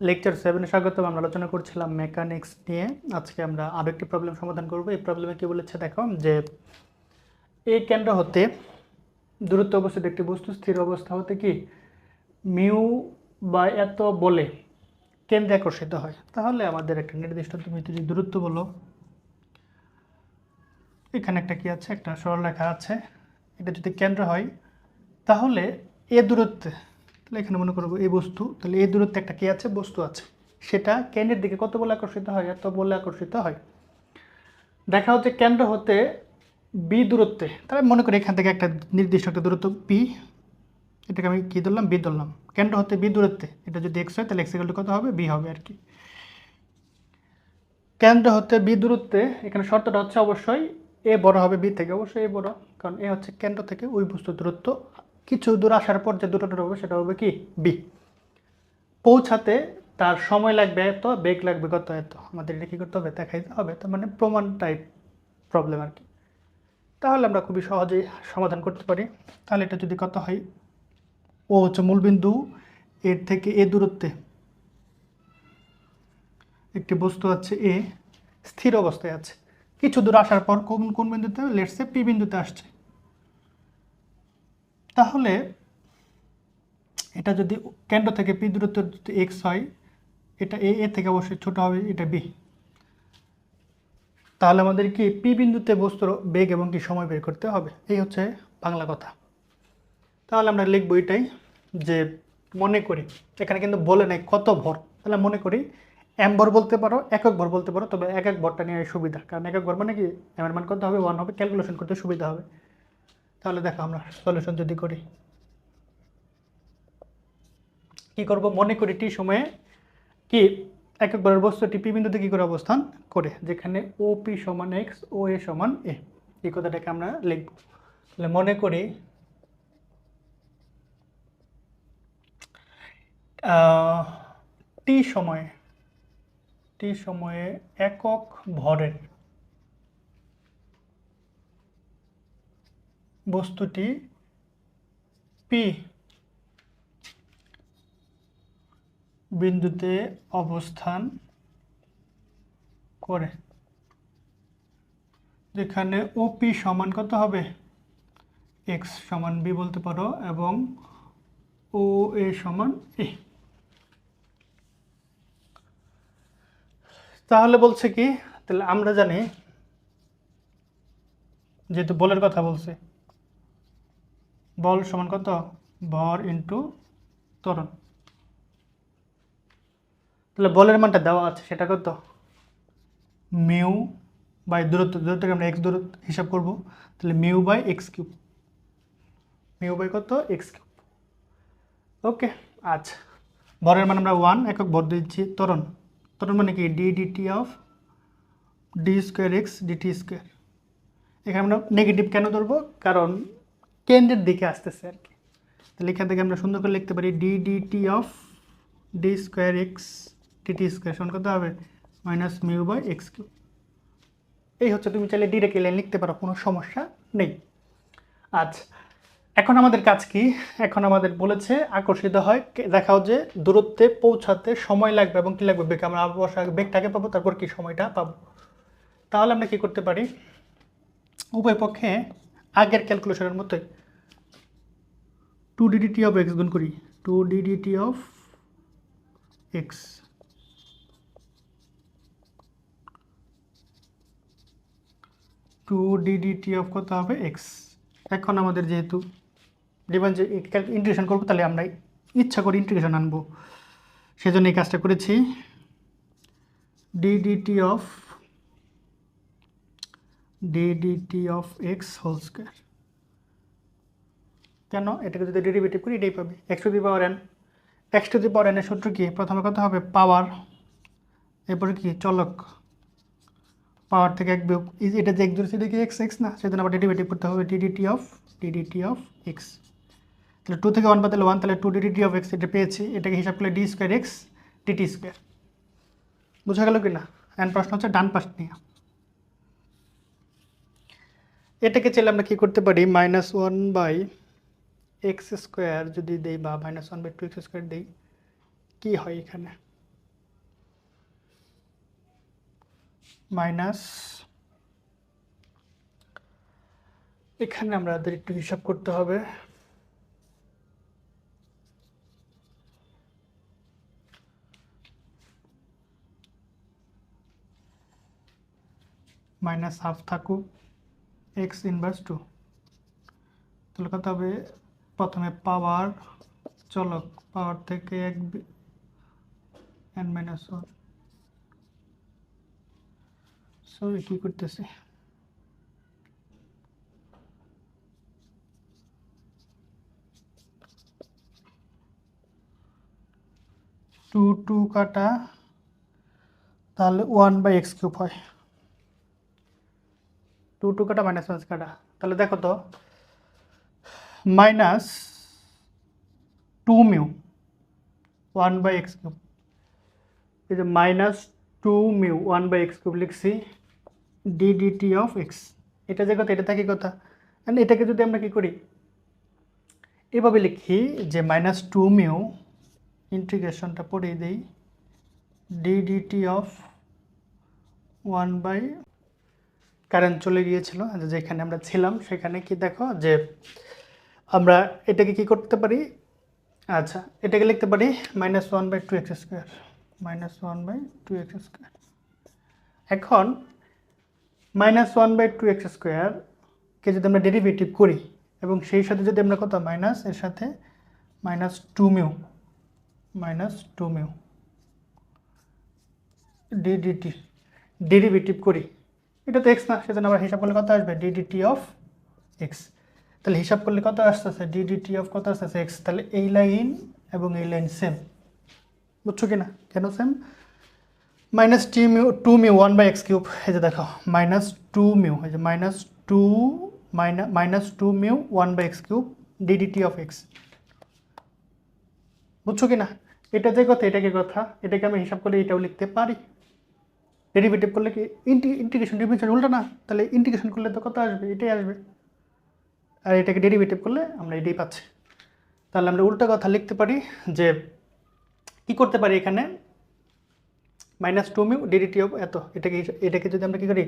Lecture সেভেনে স্বাগতম। আমরা আলোচনা করছিলাম মেকানিক্স নিয়ে। আজকে আমরা আরও একটি প্রবলেম সমাধান করব। এই প্রবলেমে কি বলেছে দেখো, যে এই কেন্দ্র হতে দূরত্ব অবস্থিত একটি বস্তু স্থির অবস্থা হতে কি মিউ বা এত বলে কেন্দ্রে আকর্ষিত হয়। তাহলে আমাদের একটা নির্দিষ্ট তুমি যদি দূরত্ব বলো, এখানে একটা কি আছে? একটা সরলরেখা আছে। এটা যদি কেন্দ্র হয়, তাহলে এ দূরত্বে তাহলে এখানে মনে করব এই বস্তু, তাহলে এই দূরত্বে একটা কি আছে? বস্তু আছে। সেটা কেন্দ্রের দিকে কত বলে আকর্ষিত হয়? এত বলে আকর্ষিত হয়। দেখা হচ্ছে কেন্দ্র হতে বি দূরত্বে। তাহলে মনে করি এখান থেকে একটা নির্দিষ্ট একটা দূরত্ব পি এটাকে আমি কী ধরলাম? বি ধরলাম। কেন্দ্র হতে বি দূরত্বে। এটা যদি এক্স হয়, তাহলে এক্স কত হবে? বি হবে আর কি। কেন্দ্র হতে বি দূরত্বে, এখানে শর্তটা হচ্ছে অবশ্যই এ বড় হবে বি থেকে। অবশ্যই এ বড়। কারণ এ হচ্ছে কেন্দ্র থেকে ওই বস্তুর দূরত্ব। কিছু দূর আসার পর যে দূরত্বটা হবে সেটা হবে কি? বি পৌঁছাতে তার সময় লাগবে এত, বেগ লাগবে কত এত। আমাদের এটা কী করতে হবে? দেখাইতে হবে। তার মানে প্রমাণ টাইপ প্রবলেম আর কি। তাহলে আমরা খুবই সহজেই সমাধান করতে পারি। তাহলে এটা যদি কত হয়? ও হচ্ছে মূলবিন্দু। এর থেকে এ দূরত্বে একটি বস্তু আছে এ স্থির অবস্থায় আছে। কিছু দূর আসার পর কোন কোন বিন্দুতে? লেটসে পি বিন্দুতে আসছে। তাহলে এটা যদি কেন্দ্র থেকে পি দূরত্ব যদি এক্স হয়, এটা এ থেকে অবশ্যই ছোট হবে, এটা বি। তাহলে আমাদের কি পি বিন্দুতে বস্তুর বেগ এবং কি সময় বের করতে হবে? এই হচ্ছে বাংলা কথা। তাহলে আমরা লিখব এটাই যে মনে করি, এখানে কিন্তু বলে নাই কত ভর। তাহলে মনে করি এম ভর বলতে পারো, একক ভর বলতে পারো, তবে এক এক ভরটা নিয়ে সুবিধা। কারণ একক ভর মানে কি? এমের মান কত হবে ওয়ান হবে ক্যালকুলেশন করতে সুবিধা হবে। তাহলে দেখো আমরা সলিউশন যদি করি। কি করব? মনে করি টি সময়ে কি এক এক ভরের বস্তুটি পি বিন্দুতে কী করে অবস্থান করে? যেখানে ও পি সমান এক্স ও এ সমান এ এই কথাটাকে আমরা লিখব। তাহলে মনে করি টি সময়ে টি সময়ে একক ভরের বস্তুটি পি বিন্দুতে অবস্থান করে। যেখানে ওপি সমান কত হবে? এক্স সমান বি বলতে পারো এবং ও এ সমান এ তাহলে বলছে কি? তাহলে আমরা জানি, যেহেতু বলের কথা বলছে বল সমান কত? ভর ইন্টু ত্বরণ। তাহলে বলের মানটা দেওয়া আছে, সেটা কত? মিউ বাই দূরত্ব, দূরত্বকে আমরা এক্স দূরত্ব হিসাব করব। তাহলে mu by X cube mu by কত? এক্স কিউব ওকে আচ্ছা। ভরের মান আমরা ওয়ান একক ভর দিচ্ছি তরণ ত্বরণ মানে কি? D DT of D square X DT square এখানে আমরা নেগেটিভ কেন ধরবো? কারণ কেন্দ্রের দিকে আসতেছে আর কি। তাহলে এখান থেকে আমরা সুন্দর করে লিখতে পারি D DT of D square X DT square সমান কত হবে? Minus mu by X Q এই হচ্ছে তুমি চাইলে ডিরেক্ট লাইন লিখতে পারো, কোনো সমস্যা নেই। আচ্ছা এখন আমাদের কাজ কি? এখন আমাদের বলেছে আকর্ষিত হয়, দেখাও যে দূরত্বে পৌঁছাতে সময় লাগবে এবং কি লাগবে? বেগ আমরা আগে বেগটাকে পাবো, তারপর কি সময়টা পাবো? তাহলে আমরা কি করতে পারি? উভয় পক্ষে আগের ক্যালকুলেশনের মতোই টু ডিডিটি অফ এক্স গুণ করি। Two DDT of X two DDT of কত হবে? এক্স এখন আমাদের যেহেতু যে ইন্টিগ্রেশন করব, তাহলে আমরা ইচ্ছা করে ইন্টিগ্রেশন আনব। সেজন্য এই কাজটা করেছি। DDT of DDT of X whole square কেন? এটাকে যদি ডেরিভেটিভ করি, এটাই পাবে। X to the power N X to the power এনের সূত্র কি? প্রথমে কত হবে? পাওয়ার এরপরে কি? চলক। পাওয়ার থেকে এক বিয়োগ এটা যে এক দূরে সেটা কি এক্স এক্স না, সেজন্য আবার ডেরিভেটিভ করতে হবে DDT of DDT of X তাহলে টু থেকে ওয়ান বাদলে ওয়ান তাহলে টু ডিডিটি অফ এক্স এটা পেয়েছি। এটাকে হিসাব করলে D square X DT square বোঝা গেল কি না অ্যান্ড প্রশ্ন হচ্ছে ডান পাশ নিয়ে। এটাকে চাইলে আমরা কী করতে পারি? Minus one by X square যদি দেই বা minus one by two X square দিই, কী হয় এখানে? মাইনাস এখানে আমাদের একটু হিসাব করতে হবে। মাইনাস হাফ থাকুক, এক্স ইনভার্স টু তাহলে কত হবে? প্রথমে পাওয়ার চলক পাওয়ার থেকে এক এন মাইনাস ওয়ান সরি কী করতেছি? টু টু কাটা, তাহলে ওয়ান বাই এক্স কিউব হয়। টু টু কাটা মাইনাস ওয়ান কাটা। তাহলে দেখো তো minus two mu one by X cube এই যে minus two mu one by X cube লিখছি ডি ডিটি অফ এক্স এটা যে কথা, এটা থাকি কথা। And এটাকে যদি আমরা কি করি? এভাবে লিখি যে মাইনাস টু মিউ ইন্টিগ্রেশনটা পড়ে দেই D DT of one by current চলে গিয়েছিল। যেখানে আমরা ছিলাম, সেখানে কি দেখো যে আমরা এটাকে কি করতে পারি? আচ্ছা এটাকে লিখতে পারি minus one by two X square minus one by two X square এখন minus one by two X স্কোয়ারকে যদি আমরা ডেরিভেটিভ করি এবং সেই সাথে যদি আমরা কত মাইনাস এর সাথে minus two mu minus two mu DDT derivative করি। এটা তো এক্স না, সেজন্য আমরা হিসাব করলে কত আসবে? ডিডিটি অফ এক্স তাহলে হিসাব করলে কত আসতেছে? ডিডিটি অফ কত আসতেছে? এক্স তাহলে এই লাইন এবং এই লাইন সেম বুঝছ কি না কেন same minus T mu two mu one by X cube এই যে দেখো মাইনাস টু মিউ এই যে minus two minus minus two mu one by X cube DDT of X বুঝছ কি না এটা যে কথা, এটাকে কথা, এটাকে আমি হিসাব করে এটাও লিখতে পারি। ডেরিভেটিভ করলে কি? ইন্টিগ্রেশন ডিভিশন উল্টা না। তাহলে ইন্টিগ্রেশন করলে তো কত আসবে? এটাই আসবে। আর এটাকে ডেরিভেটিভ করলে আমরা এটাই পাচ্ছি। তাহলে আমরা উল্টা কথা লিখতে পারি যে কি করতে পারি এখানে? Minus two mu DDT of এত, এটাকে এটাকে যদি আমরা কী করি?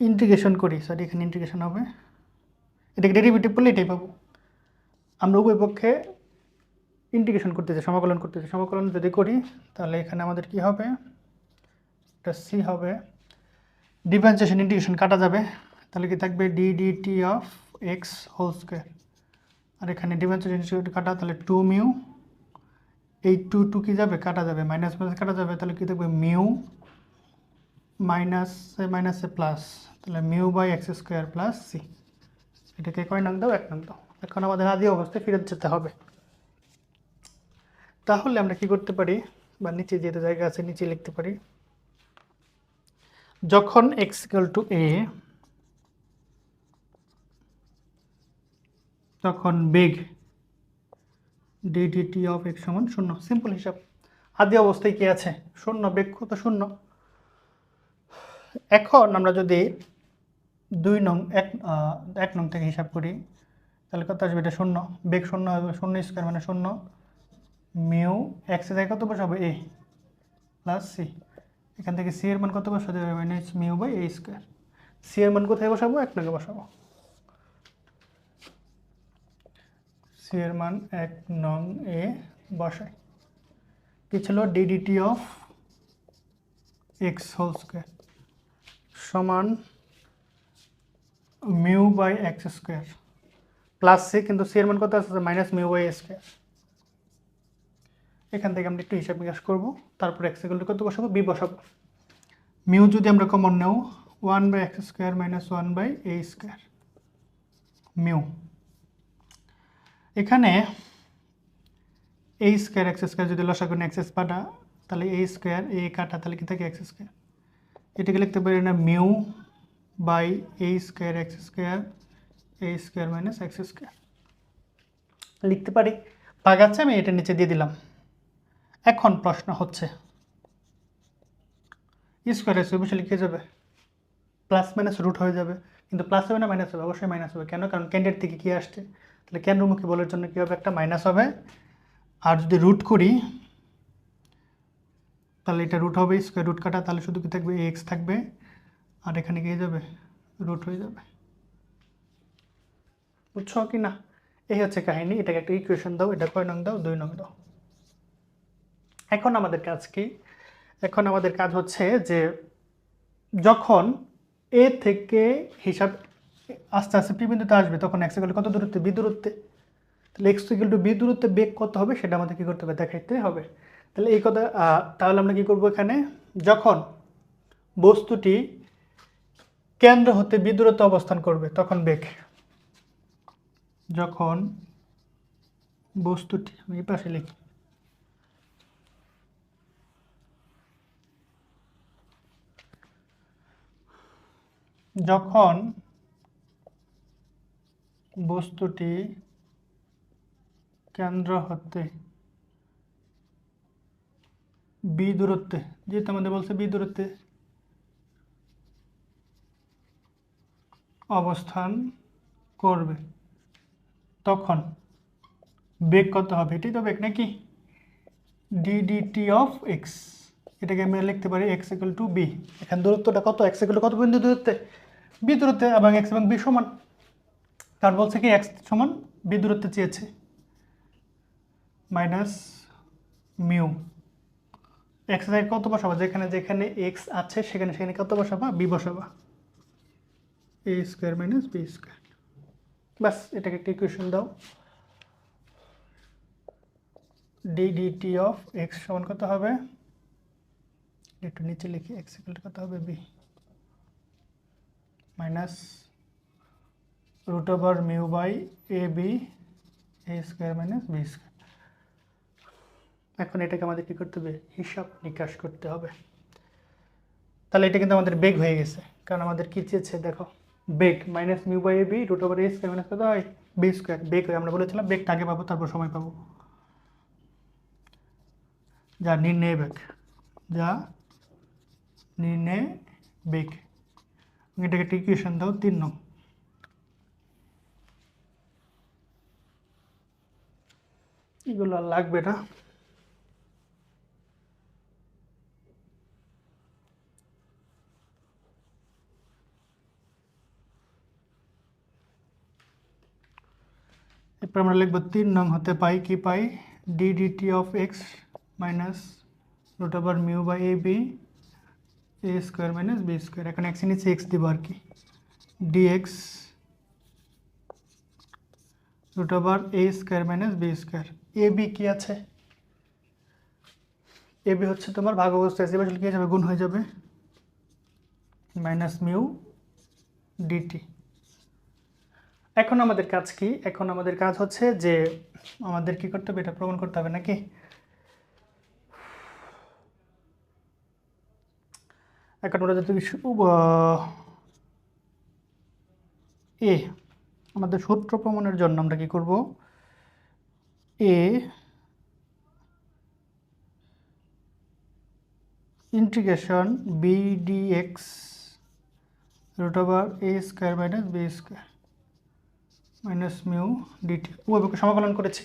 ইন্টিগ্রেশন করি সরি এখানে ইন্টিগ্রেশন হবে। এটাকে ডেরিভেটিভ করলে এটাই পাবো। আমরা উভয় পক্ষে ইন্টিগ্রেশন করতেছি, সমাকলন করতেছি। সমাকলন যদি করি, তাহলে এখানে আমাদের কি হবে? এটা সি হবে। ডিফারেন্সিয়েশন ইন্টিগ্রেশন কাটা যাবে। তাহলে কি থাকবে D DT of X whole square আর এখানে ডিফারেন্সিয়েশন ইন্টিগ্রেশন কাটা, তাহলে টু মিউ এই টু টু কি যাবে? কাটা যাবে মাইনাস মাইনাস কাটা যাবে, তাহলে কি থাকবে? মিউ মাইনাসে মাইনাসে প্লাস তাহলে mu by X square plus C এটাকে কয় নং দাও? এক নং দাও। এখন আমাদের আদি অবস্থায় ফেরত যেতে হবে। তাহলে আমরা কি করতে পারি? বা নিচে যেতে জায়গা আছে, নিচে লিখতে পারি। যখন এক্স ইকুয়াল টু এ তখন বেগ ডিডিটি অফ এক্স সমান শূন্য। সিম্পল হিসাব। আদি অবস্থায় কি আছে? শূন্য, বেগ কত? শূন্য। এখন আমরা যদি দুই নং, এক এক নং থেকে হিসাব করি, তাহলে কত আসবে? এটা শূন্য। বেগ শূন্য হবে শূন্য স্কোয়ার মানে শূন্য। মিউ এক্সে জায়গায় কত বসাবো? এ প্লাস সি এখান থেকে সি এর মান কত বসাতে হবে? Minus mu by A square C এর মান কোথায় বসাবো? এক নঙ্গে বসাবো। সি এর মান এক নং এ বসাই কি ছিল? DDT of X whole square সমান mu by X square plus C কিন্তু সি এর মান কত আছে? মাইনাস মিউ বাই স্কোয়ার এখান থেকে আমরা একটু হিসাব নিকাশ করব। তারপর এক্স ইকুয়াল কত বসাবো? বি বসাবো। মিউ যদি আমরা কমন নেও one by X square minus one by A square mu এখানে এ স্কোয়ার এক্স স্কোয়ার যদি লসা করেন এক্স কাটা তাহলে এই স্কোয়ার এ কাটা, তাহলে কি থাকে এক্স স্কোয়ার এটাকে লিখতে পারি না mu by A square X square A square minus X square লিখতে পারি? ভাগ আছে, আমি এটা নিচে দিয়ে দিলাম। এখন প্রশ্ন হচ্ছে স্কোয়ার এসে বসে লিখে যাবে। প্লাস মাইনাস রুট হয়ে যাবে। কিন্তু প্লাস হবে না মাইনাস হবে? অবশ্যই মাইনাস হবে। কেন? কারণ কেন্দ্রের থেকে কী আসছে? তাহলে কেন্দ্রমুখী বলের জন্য কী হবে একটা মাইনাস হবে? আর যদি রুট করি, তাহলে এটা রুট হবে স্কোয়ার রুট কাটা, তাহলে শুধু কি থাকবে? এক্স থাকবে। আর এখানে গিয়ে যাবে? রুট হয়ে যাবে। বুঝছ কি না? এই হচ্ছে কাহিনী। এটাকে একটা ইকুয়েশন দাও, এটা কয় নং দাও? দুই নং দাও। এখন আমাদের কাজ কি? এখন আমাদের কাজ হচ্ছে যে যখন এ থেকে হিসাব আস্তে আস্তে পি বিন্দুতে আসবে, তখন এক্স ইকুয়াল কত দূরত্বে? বি দূরত্বে। তাহলে এক্স ইকুয়াল টু বি দূরত্বে বেগ কত হবে সেটা আমাদের কী করতে হবে? দেখাইতে হবে। তাহলে এই কথা তাহলে আমরা কী করব এখানে? যখন বস্তুটি কেন্দ্র হতে বি দূরত্বে অবস্থান করবে, তখন বেগ। যখন বস্তুটি, আমি পাশে লিখি। যখন বস্তুটি কেন্দ্র হতে বি দূরত্বে, যেহেতু আমাদের বলছে বি দূরত্বে, অবস্থান করবে। তখন বেগ কত হবে? এটাই তো বেগ নাকি? ডিডিটি অফ এক্স এটাকে আমরা লিখতে পারি এক্স ইকুয়াল টু বি এখানে দূরত্বটা কত? এক্স ইকুয়াল কত বিন্দু দূরত্বে? বি দূরত্বে এবং এক্স এবং বি সমান। তার বলছে কি এক্স সমান বি দূরত্বে চেয়েছে। Minus mu. এক্সের কত বসাবা? যেখানে যেখানে এক্স আছে, সেখানে সেখানে কত বসাবা? B বসাবা। A square minus B square বাস এটাকে একটা ইকুয়েশন দাও। ডি ডিটি অফ এক্স সমান কত হবে? একটু নিচে লিখি এক্স কত হবে? B minus root over mu by A B A square minus B square এখন এটাকে আমাদের কী করতে হবে? হিসাব নিকাশ করতে হবে। তাহলে এটা কিন্তু আমাদের বেগ হয়ে গেছে। কারণ আমাদের কী চেয়েছে? দেখো, বেগ minus mu by A B root over A square minus কত বি স্কোয়ার বেগ হয়, আমরা বলেছিলাম বেগটা আগে পাবো, তারপর সময় পাবো। যা নির্ণয় বেগ। যা নির্ণয় বেগ। এটাকে একটা ইকুয়েশন দাও, তিন নং। এগুলো আর লাগবে না এরপর আমরা লিখব তিন নং হতে পাই কি পাই D D T of X minus root over mu by A B A square minus B square এখন এক্স নিচে এক্স দিব আর কি D X root over A square minus B square A B কী আছে? এ বি হচ্ছে তোমার ভাগ অবস্থা আছে এবার কী যাবে? গুণ হয়ে যাবে। Minus mu D T. এখন আমাদের কাজ কি? এখন আমাদের কাজ হচ্ছে যে আমাদের কি করতে হবে? এটা প্রমাণ করতে হবে নাকি? এখন ওরা যদি এ আমাদের সূত্র প্রমাণের জন্য আমরা কি করব? A integration B D X root over A square minus B square minus mu D T উভয়পক্ষে সমাকলন করেছি।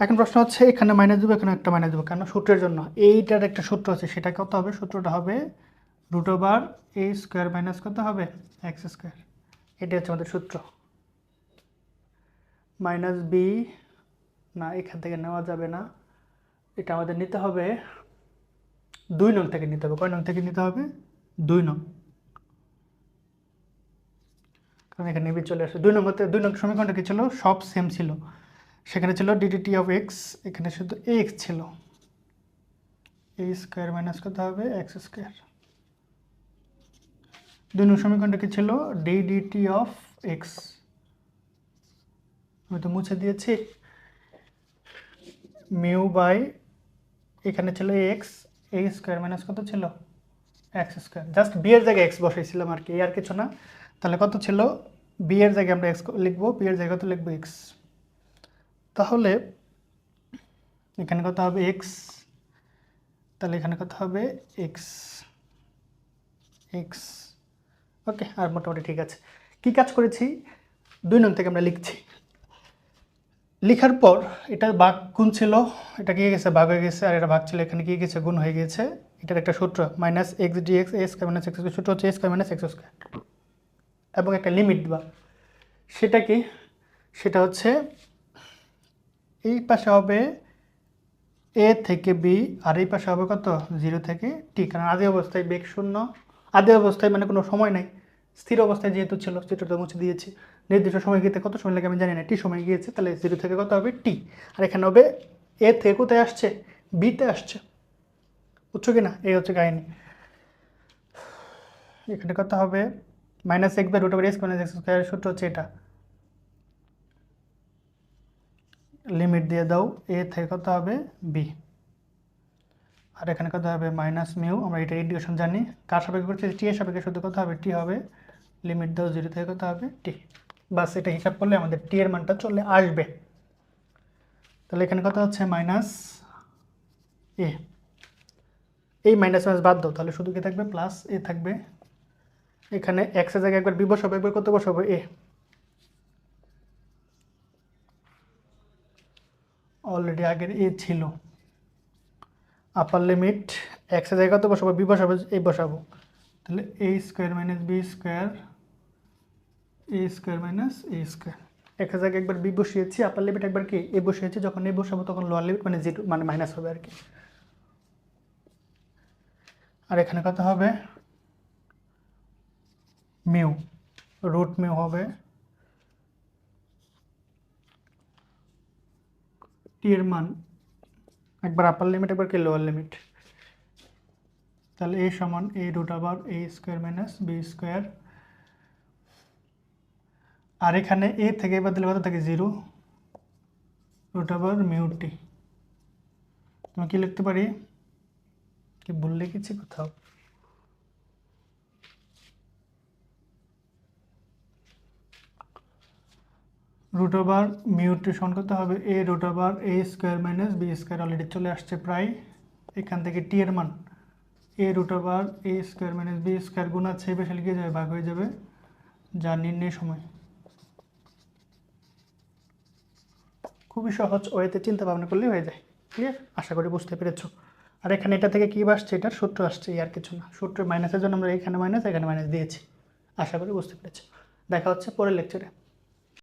এখন প্রশ্ন হচ্ছে, এখানে মাইনাস দেবো, এখানে একটা মাইনাস দেবো কেন? সূত্রের জন্য। এইটার একটা সূত্র আছে সেটা কত হবে? সূত্রটা হবে root over A square minus কত হবে? এক্স স্কোয়ার এটি হচ্ছে আমাদের সূত্র। মাইনাস বি না, এখান থেকে নেওয়া যাবে না। এটা আমাদের নিতে হবে দুই নং থেকে নিতে হবে। কয় নং থেকে নিতে হবে? দুই নং। কারণ এখানে বি চলে আসে। দুই নম্বরতে, দুই নং সমীকরণটা কি ছিল? সব সেম ছিল। সেখানে ছিল ডিডিটি অফ এক্স এখানে শুধু এ এক্স ছিল। এ স্কোয়ার মাইনাস কত হবে? এক্স স্কোয়ার দুই নং সমীকরণটা কি ছিল? ডিডিটি অফ এক্স আমি তো মুছে দিয়েছি। মিউ বাই এখানে ছিল এক্স, এ স্কোয়ার মাইনাস কত ছিল? X square. জাস্ট বি এর জায়গায় এক্স বসাইছিলাম আর কি আর কিছু না। তাহলে কত ছিল? বি এর জায়গায় আমরা এক্স লিখব, বি এর জায়গায় কত লিখব? এক্স। তাহলে এখানে কত হবে? এক্স। তাহলে এখানে কত হবে? এক্স। এক্স। ওকে, আর মোটামুটি ঠিক আছে। কি কাজ করেছি? দুই নং থেকে আমরা লিখছি। লেখার পর এটা ভাগ গুণ ছিল, এটা কি গেছে? ভাগ হয়ে গেছে, আর এটা ভাগ ছিল, এখানে কি গেছে? গুণ হয়ে গেছে। এটার একটা সূত্র minus X D X A square minus X square সূত্র হচ্ছে A square minus X square এবং একটা লিমিট বা সেটা কি? সেটা হচ্ছে এই পাশে হবে এ থেকে বি আর এই পাশে হবে কত? জিরো থেকে টি কারণ আদি অবস্থায় বেগ শূন্য। আদি অবস্থায় মানে কোনো সময় নাই। স্থির অবস্থায় যেহেতু ছিল চিত্রটা মুছে দিয়েছি। নির্দিষ্ট সময় গিয়ে কত সময় লাগে আমি জানি না। টি সময় গিয়েছে, তাহলে জিরো থেকে কত হবে? টি আর এখানে হবে এ থেকে কোথায় আসছে? বিতে আসছে। বুঝছ কি না এই হচ্ছে কাহিনি। এখানে কত হবে? Minus X by root over X minus X square সূত্র হচ্ছে এটা। লিমিট দিয়ে দাও এ থেকে কত হবে? বি আর এখানে কত হবে? মাইনাস মিউ আমরা এটা ইন্ডিকেশন জানি। কার সাপেক্ষে করছি? টি এর সাপেক্ষে, শুধু কত হবে? টি হবে। লিমিট দাও জিরো থেকে কত হবে? টি বাস এটা হিসাব করলে আমাদের টি এর মানটা চলে আসবে। তাহলে এখানে কথা হচ্ছে? মাইনাস এ এই মাইনাস মাইনাস বাদ দাও, তাহলে শুধু কি থাকবে? প্লাস এ থাকবে। এখানে এক্সের জায়গায় একবার বি বসাবো একবার কত বসাবো? এ অলরেডি আগের এ ছিল। আপার লিমিট এক্সের জায়গায় কত বসাবো? বি বসাবো এ বসাবো। তাহলে A square minus B square A square minus A square এক্সের জায়গায় একবার বি বসিয়েছি আপার লিমিট একবার কি? এ বসিয়েছি, যখন এ বসাবো তখন লোয়ার লিমিট মানে জিরো মানে মাইনাস হবে আর কি। আর এখানে কত হবে? মিউ রুট মিউ হবে। টি মান, একবার আপার লিমিট একবার কি? লোয়ার লিমিট তাহলে এ সমান এ রুট আবার A square minus B square আর এখানে এ থেকে এবার দিলে কত থাকে? জিরো রুট আবার মিউ টি তুমি কি লিখতে পারি? কি ভুল লিখেছি কোথাও? রুট ওভার মিউট্রিশন করতে হবে A root over A square minus B square already চলে আসছে প্রায়। এখান থেকে টি এর মান A root over A square minus B square গুণ আছে বেশি লিখে যাবে, ভাগ হয়ে যাবে। যা নির্ণয় সময়। খুবই সহজ ওয়েতে চিন্তা ভাবনা করলেই হয়ে যায়। ক্লিয়ার আশা করি বুঝতে পেরেছ। আর এখানে এটা থেকে কী আসছে এটার সূত্র আসছে আর কিছু না। সূত্র মাইনাসের জন্য আমরা এখানে মাইনাস এখানে মাইনাস দিয়েছি। আশা করি বুঝতে পেরেছ। দেখা হচ্ছে পরের লেকচারে